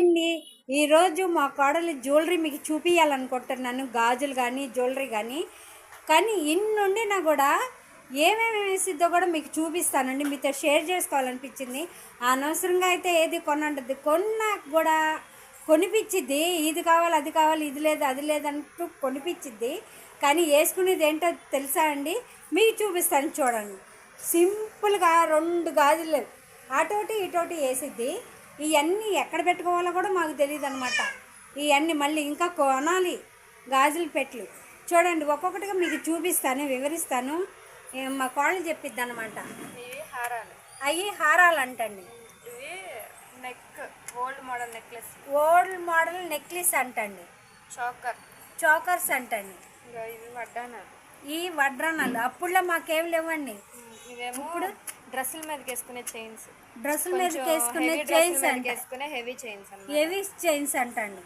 అండి ఈరోజు మా కోడలు జ్యువెలరీ మీకు చూపించాలనుకుంటున్నాను గాజులు కానీ జ్యువెలరీ కానీ కానీ ఇన్నుండినా కూడా ఏమేమి వేసిద్దో కూడా మీకు చూపిస్తానండి. మీతో షేర్ చేసుకోవాలనిపించింది. అనవసరంగా అయితే ఏది కొనంటది కొన్నా కూడా కొనిపించిద్ది ఇది కావాలి అది కావాలి ఇది లేదు అది లేదంటూ కొనిపించిద్ది కానీ వేసుకునేది ఏంటో తెలుసా అండి? మీకు చూపిస్తాను చూడండి. సింపుల్గా రెండు గాజులు అటోటి ఇటోటి వేసిద్ది. ఇవన్నీ ఎక్కడ పెట్టుకోవాలో కూడా మాకు తెలియదు అనమాట ఇవన్నీ మళ్ళీ ఇంకా కొనాలి గాజులు పెట్లు. చూడండి ఒక్కొక్కటిగా మీకు చూపిస్తాను వివరిస్తాను. మా కోళ్ళు చెప్పిద్ది అనమాట అవి హారాలు అంటండి neck old model necklace. Old model necklace అంటండి. చోకర్. చోకర్స్ అంటండి. ఇంకా ఇవి వడ్డానాలు. ఈ వడ్రనాలు. అప్పుడులో మాకేం లేవండి. ఇవేమో డ్రెస్సుల మీదకి వేసుకునే చైన్స్. డ్రెస్సుల మీద వేసుకునే చైన్స్ వేసుకునే హెవీ చైన్స్ హెవీ చైన్స్ అంటండి.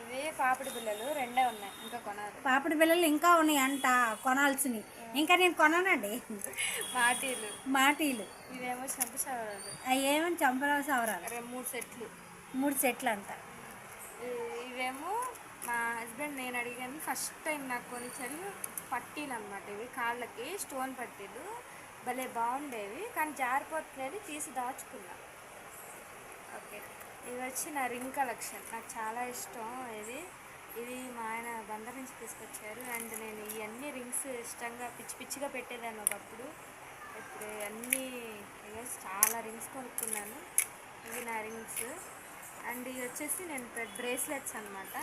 ఇవి పాపిడి బిళ్ళలు రెండే ఉన్నాయి. ఇంకా కొనాలి. పాపడి పిల్లలు ఇంకా ఉన్నాయి అంట కొనాల్సినవి ఇంకా నేను కొనానండి. మాటీలు. మాటీలు. ఇవేమో చెంప సవరాలు. అవి ఏమని చంపరావు సవరాలు? మూడు సెట్లు. మూడు సెట్లు అంట ఇవేమో మా హస్బెండ్ నేను అడిగాను. ఫస్ట్ టైం నాకు కొనిచ్చారు పట్టీలు అనమాట ఇవి. కాళ్ళకి స్టోన్ పట్టీలు. భలే బాగుండేవి కానీ జారిపోతున్నాయి తీసి దాచుకున్నా. ఓకే. ఇది వచ్చి నా రింగ్ కలెక్షన్. నాకు చాలా ఇష్టం ఇది. ఇది మా ఆయన బందర్ నుంచి తీసుకొచ్చారు. అండ్ నేను ఇవన్నీ రింగ్స్ ఇష్టంగా పిచ్చి పిచ్చిగా పెట్టేదాన్ని ఒకప్పుడు. ఇప్పుడు అన్నీ చాలా రింగ్స్ కొనుక్కున్నాను. ఇవి నా రింగ్స్. అండ్ ఇవి వచ్చేసి నేను బ్రేస్లెట్స్ అనమాట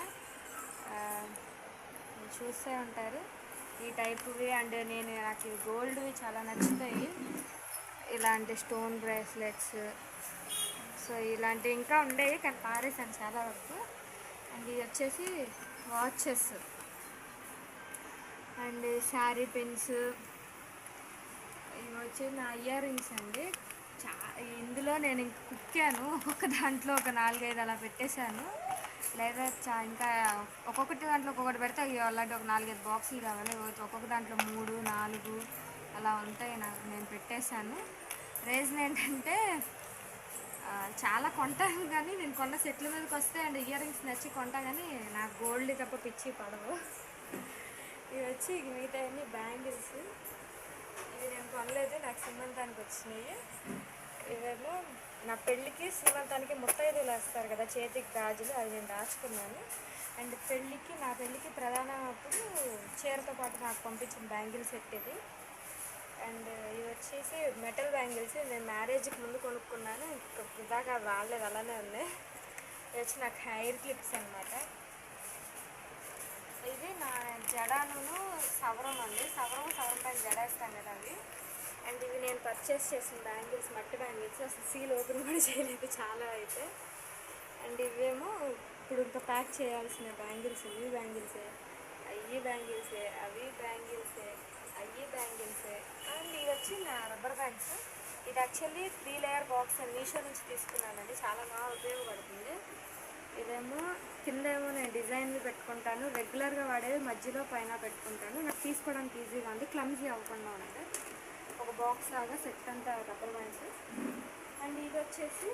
చూస్తూ ఉంటారు. ఈ టైప్వి అండ్ నేను నాకు గోల్డ్వి చాలా నచ్చుతాయి. ఇలాంటి స్టోన్ బ్రేస్లెట్స్ సో ఇలాంటివి ఇంకా ఉండేవి కానీ పారేసాను చాలా వరకు. అండ్ ఇది వచ్చేసి వాచెస్ అండ్ శారీ పిన్స్ ఇవి వచ్చి నా ఇయర్ రింగ్స్ అండి. చా ఇందులో నేను ఇంక కుక్కాను. ఒక దాంట్లో ఒక నాలుగైదు అలా పెట్టేశాను. లేదా చా ఇంకా ఒక్కొక్కటి దాంట్లో ఒక్కొక్కటి పెడితే అవి అలాంటి ఒక నాలుగైదు బాక్సులు కావాలి. ఒక్కొక్క దాంట్లో మూడు నాలుగు అలా ఉంటాయి నాకు నేను పెట్టేశాను. రీజన్ ఏంటంటే చాలా కొంటాను కానీ నేను కొన్న సెట్ల మీదకి వస్తే అండ్ ఇయర్ రింగ్స్ నచ్చి కొంటా కానీ నాకు గోల్డ్ తప్ప పిచ్చి పడవు. ఇవి వచ్చి మిగతా అన్ని బ్యాంగిల్స్. ఇవి నేను కొనలేదు నాకు సీమంతానికి వచ్చినాయి. నా పెళ్ళికి శ్రీమంతానికి ముత్తైదులు వేస్తారు కదా చేతికి గాజులు అది నేను దాచుకున్నాను. అండ్ పెళ్ళికి నా పెళ్ళికి ప్రధాన అప్పుడు చీరతో పాటు నాకు పంపించిన బ్యాంగిల్ సెట్ ఇది. అండ్ ఇవి వచ్చేసి మెటల్ బ్యాంగిల్స్ నేను మ్యారేజ్కి ముందు కొనుక్కున్నాను. ఇంకా ఇదాకా రాలేదు అలానే ఉన్నాయి ఇవి వచ్చి నాకు హెయిర్ క్లిప్స్ అనమాట ఇది నా జడాను సవరం అండి. సవరం సవరం పైన జడ వేస్తాను కదా అవి. అండ్ ఇవి నేను పర్చేస్ చేసిన బ్యాంగిల్స్ మట్టి బ్యాంగిల్స్ అసలు సీల్ ఓపెన్ కూడా చేయలేదు చాలా అయితే. అండ్ ఇవేమో ఇప్పుడు ఇంకా ప్యాక్ చేయాల్సిన బ్యాంగిల్స్ ఇవి బ్యాంగిల్సే అయ్యి బ్యాంగిల్సే అవి బ్యాంగిల్సే అయ్యి బ్యాంగిల్సే అండ్ ఇవి వచ్చి నా రబ్బర్ బ్యాండ్స్ ఇది actually three layer box Meesho నుంచి తీసుకున్నానండి. చాలా బాగా ఉపయోగపడుతుంది. ఇదేమో కింద ఏమో నేను డిజైన్లు పెట్టుకుంటాను. రెగ్యులర్గా వాడేది మధ్యలో పైన పెట్టుకుంటాను. నాకు తీసుకోవడానికి ఈజీగా ఉంది. క్లమ్జీ అవ్వకుండా ఉంటే ఒక బాక్స్ లాగా సెట్ అంతా రబ్బర్ బ్యాండ్స్ అండ్ ఇది వచ్చేసి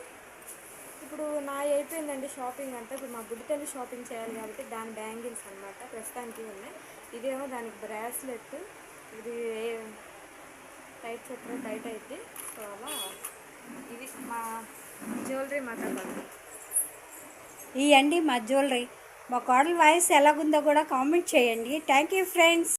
ఇప్పుడు నా అయిపోయిందండి షాపింగ్ అంతా. ఇప్పుడు మా బుడ్డితల్లి షాపింగ్ చేయాలి కాబట్టి దాని బ్యాంగిల్స్ అనమాట ప్రస్తుతానికి ఉన్నాయి. ఇదేమో దానికి బ్రాస్లెట్ ఇది టైట్ చెప్పిన టైట్ అయితే సో అలా ఇది మా జ్యువెలరీ మాట్లాడుతుంది ఇవ్వండి అండి మా జ్యువెలరీ మా కోడల వాయిస్ ఎలాగుందో కూడా కామెంట్ చేయండి. Thank you friends